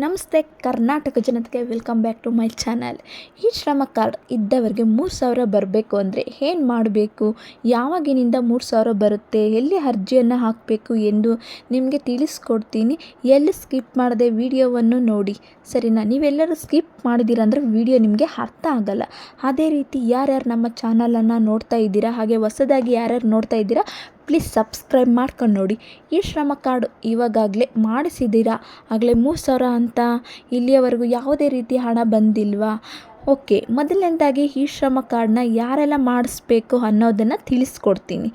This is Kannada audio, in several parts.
ನಮಸ್ತೆ, ಕರ್ನಾಟಕ ಜನತೆಗೆ welcome back to my channel ಈ ಶ್ರಮ ಕಾರ್ಡ್ ಇದ್ದವರಿಗೆ ಮೂರು ಸಾವಿರ ಬರಬೇಕು ಅಂದರೆ ಏನು ಮಾಡಬೇಕು? ಯಾವಾಗಿನಿಂದ ಮೂರು ಸಾವಿರ ಬರುತ್ತೆ? ಎಲ್ಲಿ ಅರ್ಜಿಯನ್ನು ಹಾಕಬೇಕು ಎಂದು ನಿಮಗೆ ತಿಳಿಸ್ಕೊಡ್ತೀನಿ. ಎಲ್ಲಿ ಸ್ಕಿಪ್ ಮಾಡದೆ ವಿಡಿಯೋವನ್ನು ನೋಡಿ. ಸರಿನಾ? ನೀವೆಲ್ಲರೂ ಸ್ಕಿಪ್ ಮಾಡಿದ್ದೀರಂದ್ರೆ ವಿಡಿಯೋ ನಿಮಗೆ ಅರ್ಥ ಆಗಲ್ಲ. ಅದೇ ರೀತಿ ಯಾರ್ಯಾರು ನಮ್ಮ ಚಾನಲನ್ನು ನೋಡ್ತಾ ಇದ್ದೀರಾ, ಹಾಗೆ ಹೊಸದಾಗಿ ಯಾರ್ಯಾರು ನೋಡ್ತಾ ಇದ್ದೀರಾ ಪ್ಲೀಸ್ ಸಬ್ಸ್ಕ್ರೈಬ್ ಮಾಡ್ಕೊಂಡು ನೋಡಿ. ಈ ಶ್ರಮ ಕಾರ್ಡು ಇವಾಗಲೇ ಮಾಡಿಸಿದ್ದೀರಾ? ಆಗಲೇ ಮೂರು ಸಾವಿರ ಅಂತ? ಇಲ್ಲಿಯವರೆಗೂ ಯಾವುದೇ ರೀತಿ ಹಣ ಬಂದಿಲ್ವಾ? ಓಕೆ, ಮೊದಲನೇದಾಗಿ ಈ ಶ್ರಮ ಕಾರ್ಡನ್ನ ಯಾರೆಲ್ಲ ಮಾಡಿಸ್ಬೇಕು ಅನ್ನೋದನ್ನು ತಿಳಿಸ್ಕೊಡ್ತೀನಿ.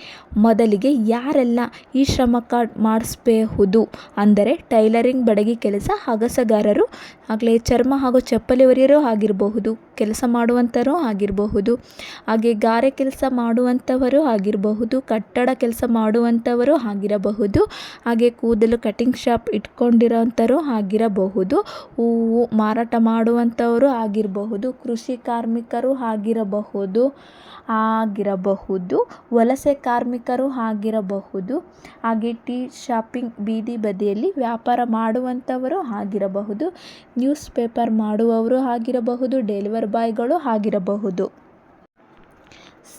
ಮೊದಲಿಗೆ ಯಾರೆಲ್ಲ ಈ ಶ್ರಮ ಕಾರ್ಡ್ ಮಾಡಿಸ್ಬಹುದು ಅಂದರೆ ಟೈಲರಿಂಗ್, ಬಡಗಿ ಕೆಲಸ ಅಗಸಗಾರರು ಆಗಲೇ ಚರ್ಮ ಹಾಗೂ ಚಪ್ಪಲಿ ಒರಿಯರು ಆಗಿರಬಹುದು. ಕೆಲಸ ಮಾಡುವಂಥವರು ಆಗಿರಬಹುದು. ಹಾಗೆ ಗಾರೆ ಕೆಲಸ ಮಾಡುವಂಥವರು ಆಗಿರಬಹುದು, ಕಟ್ಟಡ ಕೆಲಸ ಮಾಡುವಂಥವರು ಆಗಿರಬಹುದು, ಹಾಗೆ ಕೂದಲು ಕಟಿಂಗ್ ಶಾಪ್ ಇಟ್ಕೊಂಡಿರೋಂಥರು ಆಗಿರಬಹುದು, ಹೂವು ಮಾರಾಟ ಮಾಡುವಂಥವರು ಆಗಿರಬಹುದು, ಕೃಷಿ ಕಾರ್ಮಿಕರು ಆಗಿರಬಹುದು ಆಗಿರಬಹುದು, ವಲಸೆ ಕಾರ್ಮಿಕರು ಆಗಿರಬಹುದು, ಹಾಗೆ ಟೀ ಶಾಪಿಂಗ್ ಬೀದಿ ಬದಿಯಲ್ಲಿ ವ್ಯಾಪಾರ ಮಾಡುವಂಥವರು ಆಗಿರಬಹುದು, ನ್ಯೂಸ್ ಪೇಪರ್ ಮಾಡುವವರು ಆಗಿರಬಹುದು ಡೆಲಿವರ್ ಬಾಯ್ಗಳು ಆಗಿರಬಹುದು.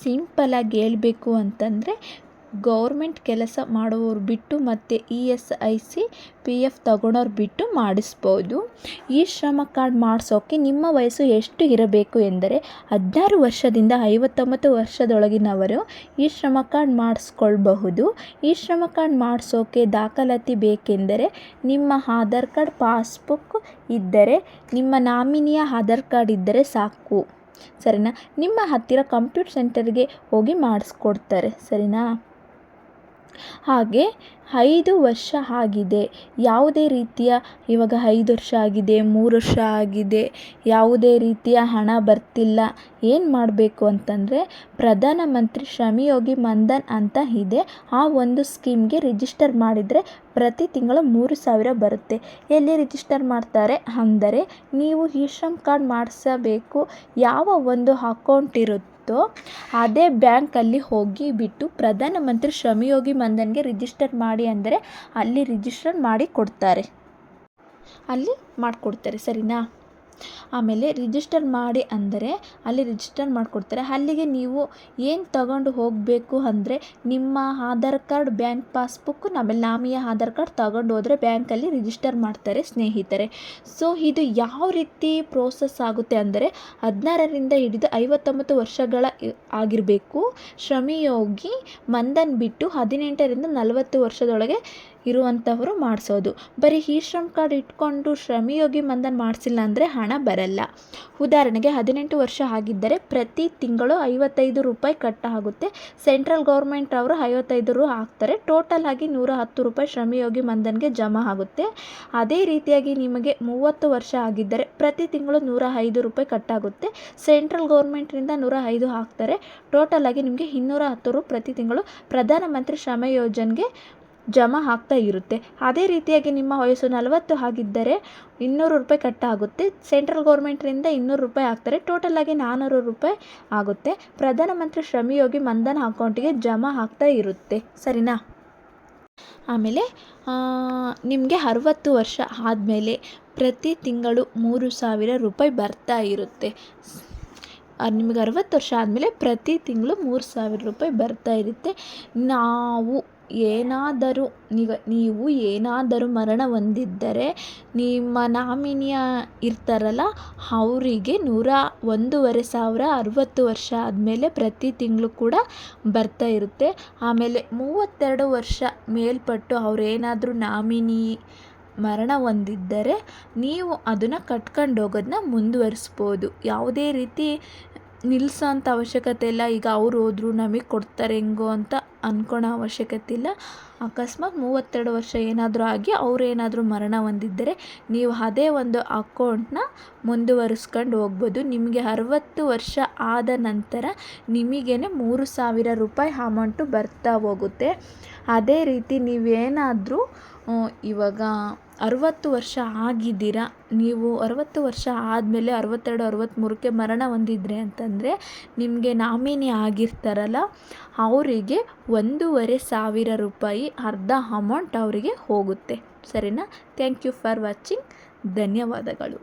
ಸಿಂಪಲಾಗಿ ಹೇಳಬೇಕು ಅಂತಂದರೆ ಗೌರ್ಮೆಂಟ್ ಕೆಲಸ ಮಾಡುವವರು ಬಿಟ್ಟು ಮತ್ತು E S I C, P F ತಗೊಳೋರು ಬಿಟ್ಟು ಮಾಡಿಸ್ಬೋದು. ಈ ಶ್ರಮ ಕಾರ್ಡ್ ಮಾಡಿಸೋಕ್ಕೆ ನಿಮ್ಮ ವಯಸ್ಸು ಎಷ್ಟು ಇರಬೇಕು ಎಂದರೆ ಹದಿನಾರು ವರ್ಷದಿಂದ ಐವತ್ತೊಂಬತ್ತು ವರ್ಷದೊಳಗಿನವರು ಈ ಶ್ರಮ ಕಾರ್ಡ್ ಮಾಡಿಸ್ಕೊಳ್ಬಹುದು. ಈ ಶ್ರಮ ಕಾರ್ಡ್ ಮಾಡಿಸೋಕೆ ದಾಖಲಾತಿ ಬೇಕೆಂದರೆ ನಿಮ್ಮ ಆಧಾರ್ ಕಾರ್ಡ್, ಪಾಸ್ಬುಕ್ ಇದ್ದರೆ, ನಿಮ್ಮ ನಾಮಿನಿಯ ಆಧಾರ್ ಕಾರ್ಡ್ ಇದ್ದರೆ ಸಾಕು. ಸರಿನಾ? ನಿಮ್ಮ ಹತ್ತಿರ ಕಂಪ್ಯೂಟರ್ ಸೆಂಟರ್ಗೆ ಹೋಗಿ ಮಾಡಿಸ್ಕೊಡ್ತಾರೆ. ಸರಿನಾ? ಹಾಗೆ ಐದು ವರ್ಷ ಆಗಿದೆ. ಯಾವುದೇ ರೀತಿಯ ಇವಾಗ ಐದು ವರ್ಷ ಆಗಿದೆ, ಮೂರು ವರ್ಷ ಆಗಿದೆ, ಯಾವುದೇ ರೀತಿಯ ಹಣ ಬರ್ತಿಲ್ಲ. ಏನು ಮಾಡಬೇಕು ಅಂತಂದರೆ ಪ್ರಧಾನಮಂತ್ರಿ ಶ್ರಮಯೋಗಿ ಮನ್ಧನ್ ಅಂತ ಇದೆ. ಆ ಒಂದು ಸ್ಕೀಮ್ಗೆ ರಿಜಿಸ್ಟರ್ ಮಾಡಿದರೆ ಪ್ರತಿ ತಿಂಗಳು ಮೂರು ಸಾವಿರ ಬರುತ್ತೆ. ಎಲ್ಲಿ ರಿಜಿಸ್ಟರ್ ಮಾಡ್ತಾರೆ? ಅಂದರೆ ನೀವು ಈ ಶ್ರಮ್ ಕಾರ್ಡ್ ಮಾಡಿಸಬೇಕು. ಯಾವ ಒಂದು ಅಕೌಂಟ್ ಇರುತ್ತೋ ಅದೇ ಬ್ಯಾಂಕಲ್ಲಿ ಹೋಗಿ ಬಿಟ್ಟು ಪ್ರಧಾನಮಂತ್ರಿ ಶ್ರಮಯೋಗಿ ಮನ್ಧನ್ಗೆ ರಿಜಿಸ್ಟರ್ ಮಾಡಿ ಅಂದರೆ ಅಲ್ಲಿ ರಿಜಿಸ್ಟರ್ ಮಾಡಿ ಕೊಡ್ತಾರೆ. ಅಲ್ಲಿ ಮಾಡಿಕೊಡ್ತಾರೆ, ಸರಿನಾ? ಆಮೇಲೆ ರಿಜಿಸ್ಟರ್ ಮಾಡಿ ಅಂದರೆ ಅಲ್ಲಿ ರಿಜಿಸ್ಟರ್ ಮಾಡಿಕೊಡ್ತಾರೆ. ಅಲ್ಲಿಗೆ ನೀವು ಏನು ತಗೊಂಡು ಹೋಗಬೇಕು ಅಂದರೆ ನಿಮ್ಮ ಆಧಾರ್ ಕಾರ್ಡ್ ಬ್ಯಾಂಕ್ ಪಾಸ್ಬುಕ್ ಆಮೇಲೆ ನಾಮಿಯ ಆಧಾರ್ ಕಾರ್ಡ್ ತಗೊಂಡು ಹೋದರೆ ಬ್ಯಾಂಕಲ್ಲಿ ರಿಜಿಸ್ಟರ್ ಮಾಡ್ತಾರೆ ಸ್ನೇಹಿತರೆ. ಸೊ ಇದು ಯಾವ ರೀತಿ ಪ್ರೋಸೆಸ್ ಆಗುತ್ತೆ ಅಂದರೆ ಹದಿನಾರರಿಂದ ಹಿಡಿದು ಐವತ್ತೊಂಬತ್ತು ವರ್ಷಗಳ ಆಗಿರಬೇಕು ಶ್ರಮಿಯೋಗಿ ಮಂದನ್ ಬಿಟ್ಟು ಹದಿನೆಂಟರಿಂದ ನಲವತ್ತು ವರ್ಷದೊಳಗೆ ಇರುವಂಥವರು ಮಾಡಿಸೋದು. ಬರೀ ಈ ಶ್ರಮ್ ಕಾರ್ಡ್ ಇಟ್ಕೊಂಡು ಶ್ರಮಯೋಗಿ ಮಂದನ್ ಮಾಡಿಸಿಲ್ಲ ಅಂದರೆ ಹಣ ಬರಲ್ಲ. ಉದಾಹರಣೆಗೆ ಹದಿನೆಂಟು ವರ್ಷ ಆಗಿದ್ದರೆ ಪ್ರತಿ ತಿಂಗಳು ಐವತ್ತೈದು ರೂಪಾಯಿ ಕಟ್ಟಾಗುತ್ತೆ. ಸೆಂಟ್ರಲ್ ಗೌರ್ಮೆಂಟ್ ಅವರು ಐವತ್ತೈದು ರೂ ಹಾಕ್ತಾರೆ. ಟೋಟಲ್ ಆಗಿ ನೂರ ಹತ್ತು ರೂಪಾಯಿ ಶ್ರಮಯೋಗಿ ಮಂದನ್ಗೆ ಜಮಾ ಆಗುತ್ತೆ. ಅದೇ ರೀತಿಯಾಗಿ ನಿಮಗೆ ಮೂವತ್ತು ವರ್ಷ ಆಗಿದ್ದರೆ ಪ್ರತಿ ತಿಂಗಳು ನೂರ ಐದು ರೂಪಾಯಿ ಕಟ್ಟಾಗುತ್ತೆ. ಸೆಂಟ್ರಲ್ ಗೌರ್ಮೆಂಟ್ನಿಂದ ನೂರ ಐದು ಹಾಕ್ತಾರೆ. ಟೋಟಲ್ ಆಗಿ ನಿಮಗೆ ಇನ್ನೂರ ಹತ್ತು ಪ್ರತಿ ತಿಂಗಳು ಪ್ರಧಾನಮಂತ್ರಿ ಶ್ರಮ ಯೋಜನೆಗೆ ಜಮಾ ಆಗ್ತಾ ಇರುತ್ತೆ. ಅದೇ ರೀತಿಯಾಗಿ ನಿಮ್ಮ ವಯಸ್ಸು ನಲವತ್ತು ಆಗಿದ್ದರೆ ಇನ್ನೂರು ರೂಪಾಯಿ ಕಟ್ಟಾಗುತ್ತೆ. ಸೆಂಟ್ರಲ್ ಗೌರ್ಮೆಂಟ್ರಿಂದ ಇನ್ನೂರು ರೂಪಾಯಿ ಹಾಕ್ತಾರೆ ಟೋಟಲ್ ಆಗಿ ನಾನ್ನೂರು ರೂಪಾಯಿ ಆಗುತ್ತೆ. ಪ್ರಧಾನಮಂತ್ರಿ ಶ್ರಮಯೋಗಿ ಮನ್ಧನ್ ಅಕೌಂಟಿಗೆ ಜಮಾ ಆಗ್ತಾ ಇರುತ್ತೆ. ಸರಿನಾ? ಆಮೇಲೆ ನಿಮಗೆ ಅರುವತ್ತು ವರ್ಷ ಆದಮೇಲೆ ಪ್ರತಿ ತಿಂಗಳು ಮೂರು ಸಾವಿರ ರೂಪಾಯಿ ಬರ್ತಾ ಇರುತ್ತೆ. ನಿಮಗೆ ಅರುವತ್ತು ವರ್ಷ ಆದಮೇಲೆ ಪ್ರತಿ ತಿಂಗಳು ಮೂರು ಸಾವಿರ ರೂಪಾಯಿ ಬರ್ತಾ ಇರುತ್ತೆ. ನಾವು ಏನಾದರೂ ನೀವು ನೀವು ಏನಾದರೂ ಮರಣ ಹೊಂದಿದ್ದರೆ ನಿಮ್ಮ ನಾಮಿನಿಯ ಇರ್ತಾರಲ್ಲ, ಅವರಿಗೆ ನೂರ ಒಂದೂವರೆ ಸಾವಿರ ಅರುವತ್ತು ವರ್ಷ ಆದಮೇಲೆ ಪ್ರತಿ ತಿಂಗಳು ಕೂಡ ಬರ್ತಾ ಇರುತ್ತೆ. ಆಮೇಲೆ ಮೂವತ್ತೆರಡು ವರ್ಷ ಮೇಲ್ಪಟ್ಟು ಅವರೇನಾದರೂ ನಾಮಿನಿ ಮರಣ ಹೊಂದಿದ್ದರೆ ನೀವು ಅದನ್ನು ಕಟ್ಕೊಂಡು ಹೋಗೋದನ್ನ ಮುಂದುವರಿಸ್ಬೋದು. ಯಾವುದೇ ರೀತಿ ನಿಲ್ಲಿಸೋಂಥ ಅವಶ್ಯಕತೆ ಇಲ್ಲ. ಈಗ ಅವ್ರು ಹೋದ್ರು ನಮಗೆ ಕೊಡ್ತಾರೆ ಹೆಂಗೋ ಅಂತ ಅಂದ್ಕೊಳೋ ಅವಶ್ಯಕತೆ ಇಲ್ಲ. ಅಕಸ್ಮಾತ್ ಮೂವತ್ತೆರಡು ವರ್ಷ ಏನಾದರೂ ಆಗಿ ಅವರೇನಾದರೂ ಮರಣ ಹೊಂದಿದ್ದರೆ ನೀವು ಅದೇ ಒಂದು ಅಕೌಂಟನ್ನ ಮುಂದುವರಿಸ್ಕೊಂಡು ಹೋಗ್ಬೋದು. ನಿಮಗೆ ಅರವತ್ತು ವರ್ಷ ಆದ ನಂತರ ನಿಮಗೇನೆ ಮೂರು ಸಾವಿರ ರೂಪಾಯಿ ಅಮೌಂಟು ಬರ್ತಾ ಹೋಗುತ್ತೆ. ಅದೇ ರೀತಿ ನೀವೇನಾದರೂ ಇವಾಗ ಅರುವತ್ತು ವರ್ಷ ಆಗಿದ್ದೀರಾ? ನೀವು ಅರುವತ್ತು ವರ್ಷ ಆದಮೇಲೆ ಅರುವತ್ತೆರಡು ಅರುವತ್ತ್ಮೂರಕ್ಕೆ ಮರಣ ಹೊಂದಿದ್ರೆ ಅಂತಂದರೆ ನಿಮಗೆ ನಾಮಿನಿ ಆಗಿರ್ತಾರಲ್ಲ, ಅವರಿಗೆ ಒಂದೂವರೆ ಸಾವಿರ ರೂಪಾಯಿ ಅರ್ಧ ಅಮೌಂಟ್ ಅವರಿಗೆ ಹೋಗುತ್ತೆ. ಸರಿನಾ? ಥ್ಯಾಂಕ್ ಯು ಫಾರ್ ವಾಚಿಂಗ್ ಧನ್ಯವಾದಗಳು.